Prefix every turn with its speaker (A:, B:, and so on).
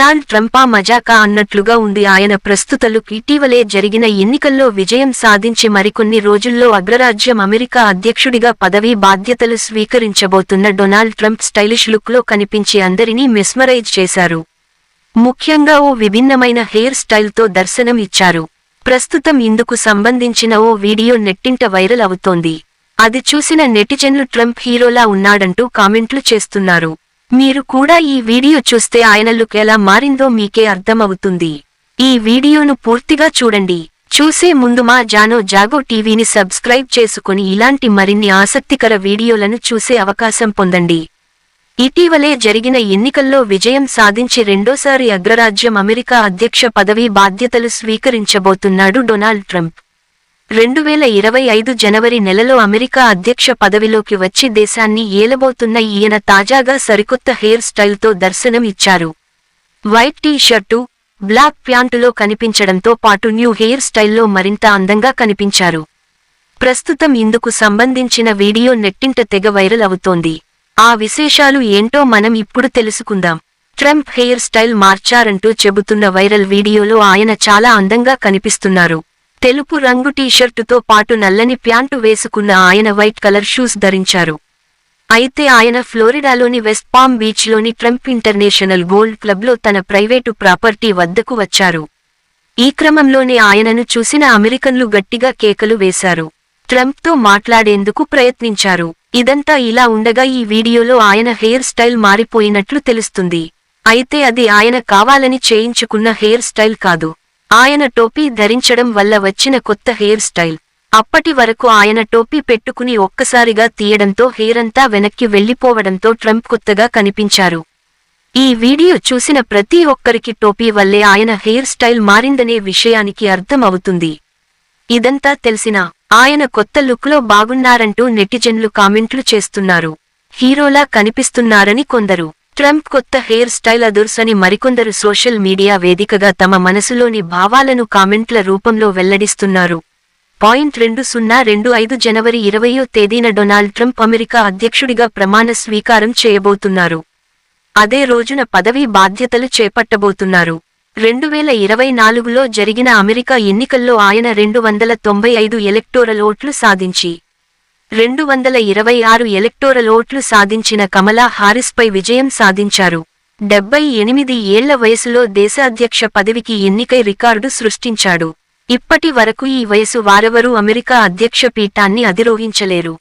A: Donald ట్రంపా మజాకా అన్నట్లుగా ఉంది. ఆయన ప్రస్తుతలు ఇటీవలే జరిగిన ఎన్నికల్లో విజయం సాధించి మరికొన్ని రోజుల్లో అగ్రరాజ్యం అమెరికా అధ్యక్షుడిగా పదవీ బాధ్యతలు స్వీకరించబోతున్న డొనాల్డ్ ట్రంప్ స్టైలిష్ లుక్లో కనిపించి అందరినీ మెస్మరైజ్ చేశారు. ముఖ్యంగా ఓ విభిన్నమైన హెయిర్ స్టైల్తో దర్శనం ఇచ్చారు. ప్రస్తుతం ఇందుకు సంబంధించిన ఓ వీడియో నెట్టింట వైరల్ అవుతోంది. అది చూసిన నెటిజన్లు ట్రంప్ హీరోలా ఉన్నాడంటూ కామెంట్లు చేస్తున్నారు. మీరు కూడా ఈ వీడియో చూస్తే ఆయన లుక్ ఎలా మారిందో మీకే అర్థమవుతుంది. ఈ వీడియోను పూర్తిగా చూడండి. చూసే ముందు మా జానో జాగో టీవీని సబ్స్క్రైబ్ చేసుకుని ఇలాంటి మరిన్ని ఆసక్తికర వీడియోలను చూసే అవకాశం పొందండి. ఇటీవలే జరిగిన ఎన్నికల్లో విజయం సాధించి రెండోసారి అగ్రరాజ్యం అమెరికా అధ్యక్ష పదవీ బాధ్యతలు స్వీకరించబోతున్నాడు డొనాల్డ్ ట్రంప్. రెండు వేల ఇరవై ఐదు జనవరి నెలలో అమెరికా అధ్యక్ష పదవిలోకి వచ్చి దేశాన్ని ఏలబోతున్న ఈయన తాజాగా సరికొత్త హెయిర్ స్టైల్తో దర్శనం ఇచ్చారు. వైట్ టీ షర్టు బ్లాక్ ప్యాంటులో కనిపించడంతో పాటు న్యూ హెయిర్ స్టైల్లో మరింత అందంగా కనిపించారు. ప్రస్తుతం ఇందుకు సంబంధించిన వీడియో నెట్టింట తెగ వైరల్ అవుతోంది. ఆ విశేషాలు ఏంటో మనం ఇప్పుడు తెలుసుకుందాం. ట్రంప్ హెయిర్ స్టైల్ మార్చారంటూ చెబుతున్న వైరల్ వీడియోలో ఆయన చాలా అందంగా కనిపిస్తున్నారు. తెలుపు రంగు టీషర్టుతో పాటు నల్లని ప్యాంటు వేసుకున్న ఆయన వైట్ కలర్ షూస్ ధరించారు. అయితే ఆయన ఫ్లోరిడాలోని వెస్ట్ పామ్ బీచ్లోని ట్రంప్ ఇంటర్నేషనల్ గోల్డ్ క్లబ్లో తన ప్రైవేటు ప్రాపర్టీ వద్దకు వచ్చారు. ఈ క్రమంలోనే ఆయనను చూసిన అమెరికన్లు గట్టిగా కేకలు వేశారు. ట్రంప్తో మాట్లాడేందుకు ప్రయత్నించారు. ఇదంతా ఇలా ఉండగా ఈ వీడియోలో ఆయన హెయిర్ స్టైల్ మారిపోయినట్లు తెలుస్తుంది. అయితే అది ఆయన కావాలని చేయించుకున్న హెయిర్ స్టైల్ కాదు. ఆయన టోపీ ధరించడం వల్ల వచ్చిన కొత్త హెయిర్ స్టైల్. అప్పటి వరకు ఆయన టోపీ పెట్టుకుని ఒక్కసారిగా తీయడంతో హెయిరంతా వెనక్కి వెళ్ళిపోవడంతో ట్రంప్ కొత్తగా కనిపించారు. ఈ వీడియో చూసిన ప్రతి ఒక్కరికి టోపీ వల్లే ఆయన హెయిర్ స్టైల్ మారిందనే విషయానికి అర్థం అవుతుంది ఇదంతా తెలిసినా ఆయన కొత్త లుక్లో బాగున్నారంటూ నెటిజన్లు కామెంట్లు చేస్తున్నారు. హీరోలా కనిపిస్తున్నారని కొందరు. ట్రంప్ కొత్త హెయిర్ స్టైల్ అదుర్సని మరికొందరు సోషల్ మీడియా వేదికగా తమ మనసులోని భావాలను కామెంట్ల రూపంలో వెల్లడిస్తున్నారు. పాయింట్ రెండు సున్నా రెండు ఐదు జనవరి ఇరవయో తేదీన డొనాల్డ్ ట్రంప్ అమెరికా అధ్యక్షుడిగా ప్రమాణ స్వీకారం చేయబోతున్నారు. అదే రోజున పదవీ బాధ్యతలు చేపట్టబోతున్నారు. రెండు వేల ఇరవై నాలుగులో జరిగిన అమెరికా ఎన్నికల్లో ఆయన రెండు వందల తొంభై ఐదు ఎలక్టోరల్ ఓట్లు సాధించి రెండు వందల ఇరవై ఆరు ఎలక్టోరల్ ఓట్లు సాధించిన కమలా హారిస్పై విజయం సాధించారు. డెబ్బై ఎనిమిది ఏళ్ళ వయసులో దేశాధ్యక్ష పదవికి ఎన్నికై రికార్డు సృష్టించాడు. ఇప్పటి వరకు ఈ వయసు వారెవరూ అమెరికా అధ్యక్ష పీఠాన్ని అధిరోహించలేరు.